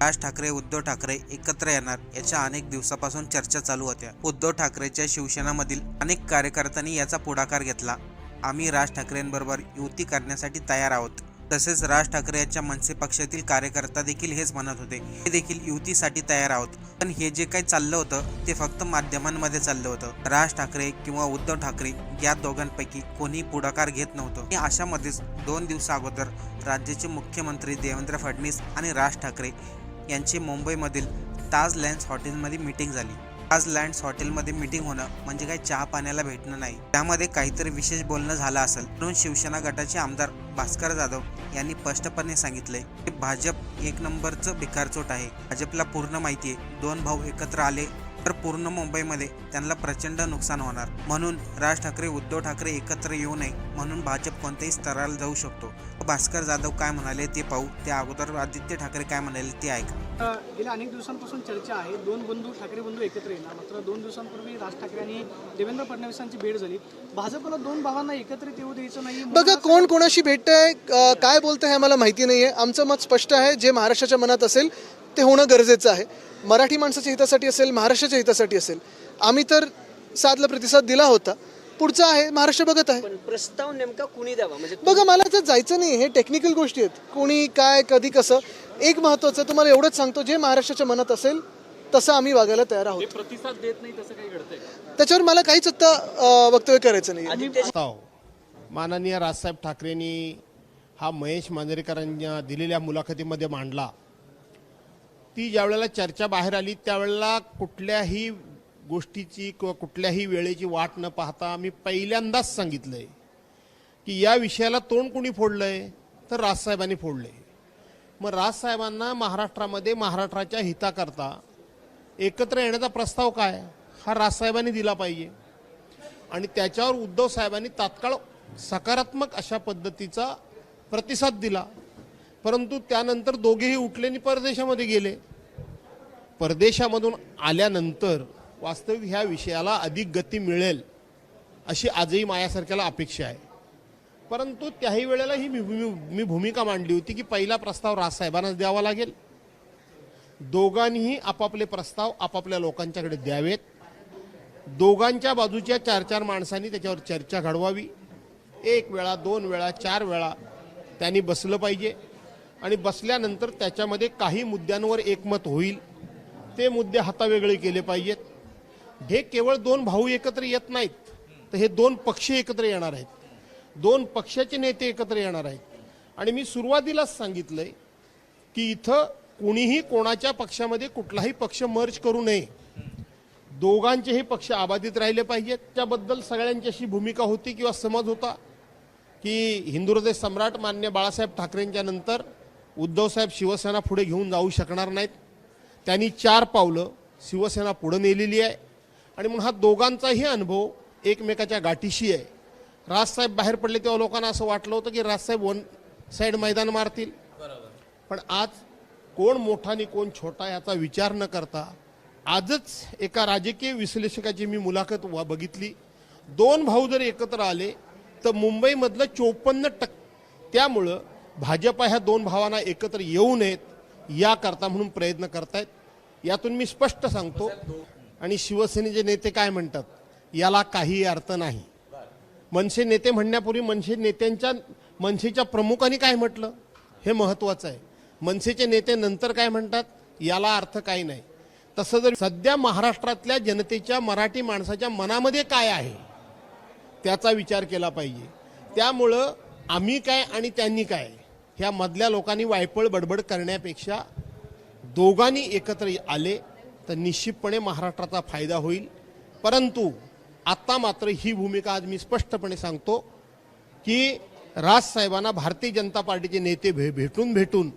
राज ठाकरे उद्धव ठाकरे एकत्र येणार याच्या अनेक दिवसापासून चर्चा चालू होत्या. उद्धव ठाकरेच्या शिवसेनामधील अनेक कार्यकर्त्यांनी याचा पुढाकार घेतला. आम्ही राज ठाकरेंबरोबर युती करण्यासाठी तयार आहोत. तसेच राज ठाकरे यांच्या मनसे पक्षातील कार्यकर्ता देखील हेच म्हणत होते. हे देखील युतीसाठी तयार आहोत. पण हे जे काही चाललं होतं ते फक्त माध्यमांमध्ये चाललं होतं. राज ठाकरे किंवा उद्धव ठाकरे या दोघांपैकी कोणी पुढाकार घेत नव्हतं. आणि अशामध्येच दोन दिवसा अगोदर राज्याचे मुख्यमंत्री देवेंद्र फडणवीस आणि राज ठाकरे यांची मुंबईमधील ताज लँड्स हॉटेलमध्ये मीटिंग झाली. ताज लँड्स हॉटेलमध्ये मीटिंग होणं म्हणजे काही चहा पाण्याला भेटणं नाही. त्यामध्ये काहीतरी विशेष बोलणं झालं असेल. म्हणून शिवसेना गटाचे आमदार भास्कर जाधव यांनी स्पष्टपणे सांगितले की भाजप एक नंबरचं भिकारचोट आहे. भाजपला पूर्ण माहिती आहे दोन भाऊ एकत्र आले तर पूर्ण मुंबईमध्ये त्यांना प्रचंड नुकसान होणार. म्हणून राज ठाकरे उद्धव ठाकरे एकत्र येऊ नये म्हणून भाजप कोणत्याही स्तराला जाऊ शकतो. भास्कर जाधव काय म्हणाले ते पाहू. त्या अगोदर आदित्य ठाकरे काय म्हणाले ते ऐका. गेल्या अनेक दिवसांपासून चर्चा आहे. दोन बंधू ठाकरे बंधू एकत्र येणार. मात्र दोन दिवसांपूर्वी राज ठाकरे आणि देवेंद्र फडणवीसांची भेट झाली. भाजपला दोन भावांना एकत्रित येऊ द्यायचं नाही बघा कोण कोणाशी भेटतंय काय बोलतंय हे मला माहिती नाही आहे आमचं मत स्पष्ट आहे. जे महाराष्ट्राच्या मनात असेल ते होणं गरजेचं आहे. मराठी माणसाच्या हितासाठी असेल महाराष्ट्राच्या हितासाठी असेल. आम्ही तर साधला प्रतिसाद दिला होता. पुढचं आहे महाराष्ट्र बघत आहे. पण प्रस्ताव नेमका कुणी द्यावा? म्हणजे बघा मला तर जायचं नाही. हे टेक्निकल गोष्टी आहेत. कोणी काय कधी कसं. एक महत्त्वाचं तुम्हाला एवढंच सांगतो जे महाराष्ट्राच्या मनात असेल तसं आम्ही वागायला तयार आहोत. प्रतिसाद देत नाही तसं काही घडतंय त्याच्यावर मला काहीच आत्ता अ, वक्तव्य करायचं नाही प्रस्ताव. माननीय राजसाहेब ठाकरेंनी हा महेश मांजरेकरांना दिलेल्या मुलाखतीमध्ये मांडला. ती ज्यावेळेला चर्चा बाहेर आली त्यावेळेला कुठल्याही गोष्टीची किंवा कुठल्याही वेळेची वाट न पाहता मी पहिल्यांदाच सांगितलंय की या विषयाला तोंड कुणी फोडलंय? तर राजसाहेबांनी फोडलंय. मग राजसाहेबांना महाराष्ट्रामध्ये महाराष्ट्राच्या हिताकरता एकत्र येण्याचा प्रस्ताव काय? हा राजसाहेबांनी दिला पाहिजे. आणि त्याच्यावर उद्धव साहेबांनी तात्काळ सकारात्मक अशा पद्धतीचा प्रतिसाद दिला. परंतु त्यानंतर दोघेही उठले आणि परदेशामध्ये गेले. परदेशामधून आल्यानंतर वास्तविक ह्या विषयाला अधिक गती मिळेल अशी आजही माझ्यासारख्याला अपेक्षा आहे. परंतु त्याही वेळेला ही मी भूमी मी भूमिका मांडली होती की पहिला प्रस्ताव राजसाहेबांनाच द्यावा लागेल. दोघांनीही आपापले प्रस्ताव आपापल्या लोकांच्याकडे द्यावेत. दोघांच्या बाजूच्या चार चार माणसांनी त्याच्यावर चर्चा घडवावी. एक वेळा दोन वेळा चार वेळा त्यांनी बसलं पाहिजे. आणि बसल्यानंतर त्याच्यामध्ये काही मुद्द्यांवर एकमत होईल. ते मुद्दे हातावेगळे केले पाहिजेत. हे केवळ दोन भाऊ एकत्र येत नाहीत तर हे दोन पक्ष एकत्र येणार आहेत. दोन पक्षाचे नेते एकत्र येणार आहेत. आणि मी सुरुवातीलाच सांगितलंय की इथं कुणीही कोणाच्या पक्षामध्ये कुठलाही पक्ष मर्ज करू नये. दोघांचेही पक्ष आबाधित राहिले पाहिजेत. त्याबद्दल सगळ्यांची अशी भूमिका होती किंवा समज होता की हिंदू हृदय सम्राट मान्य बाळासाहेब ठाकरेंच्या नंतर उद्धवसाहेब शिवसेना पुढे घेऊन जाऊ शकणार नाहीत. त्यांनी चार पावलं शिवसेना पुढं नेलेली आहे. आणि म्हणून हा दोघांचाही अनुभव एकमेकाच्या गाठीशी आहे. राजसाहेब बाहेर पडले तेव्हा लोकांना असं वाटलं होतं की राजसाहेब वन साईड मैदान मारतील. पण आज कोण मोठा आणि कोण छोटा याचा विचार न करता आजच एका राजकीय विश्लेषकाची मी मुलाखत वा- बघितली. दोन भाऊ जर एकत्र आले तर मुंबईमधलं चोपन्न टक्क त्यामुळं भाजप ह्या दोन भावांना एकत्र येऊ नयेत याकरता म्हणून प्रयत्न करतायत. यातून मी स्पष्ट सांगतो आणि शिवसेनेचे नेते काय म्हणतात याला काही अर्थ नाही. मनसे नेते म्हणण्यापूर्वी मनसे नेत्यांच्या मनसेच्या प्रमुखांनी काय म्हटलं हे महत्वाचं आहे. मनसेचे नेते नंतर काय म्हणतात याला अर्थ काही नाही. तसं जर सध्या महाराष्ट्रातल्या जनतेच्या मराठी माणसाच्या मनामध्ये काय आहे त्याचा विचार केला पाहिजे. त्यामुळं आम्ही काय आणि त्यांनी काय? ह्या मधल्या लोकांनी वायपळ बडबड करण्यापेक्षा दोघांनी एकत्र आले तर निश्चितपणे महाराष्ट्राचा फायदा होईल. परंतु आत्ता मात्र ही भूमिका आज मी स्पष्टपणे सांगतो की राजसाहेबांना भारतीय जनता पार्टीचे नेते भे भेटून भेटून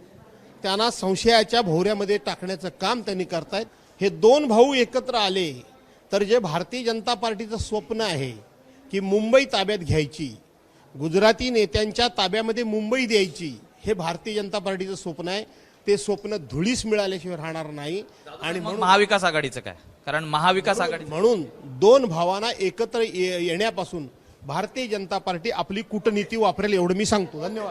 त्यांना संशयाच्या भोवऱ्यामध्ये टाकण्याचं काम त्यांनी करतायत. हे दोन भाऊ एकत्र आले तर जे भारतीय जनता पार्टीचं स्वप्न आहे की मुंबई ताब्यात घ्यायची गुजराती नेत्यांच्या ताब्यामध्ये मुंबई द्यायची हे भारतीय जनता पार्टीचं स्वप्न आहे. ते स्वप्न धुळीस मिळाल्याशिवाय राहणार नाही. आणि मग म्हणून महाविकास आघाडीचं काय? कारण महाविकास आघाडी म्हणून दोन भावांना एकत्र ये- येण्यापासून भारतीय जनता पार्टी आपली कूटनीती वापरेल एवढं मी सांगतो. धन्यवाद.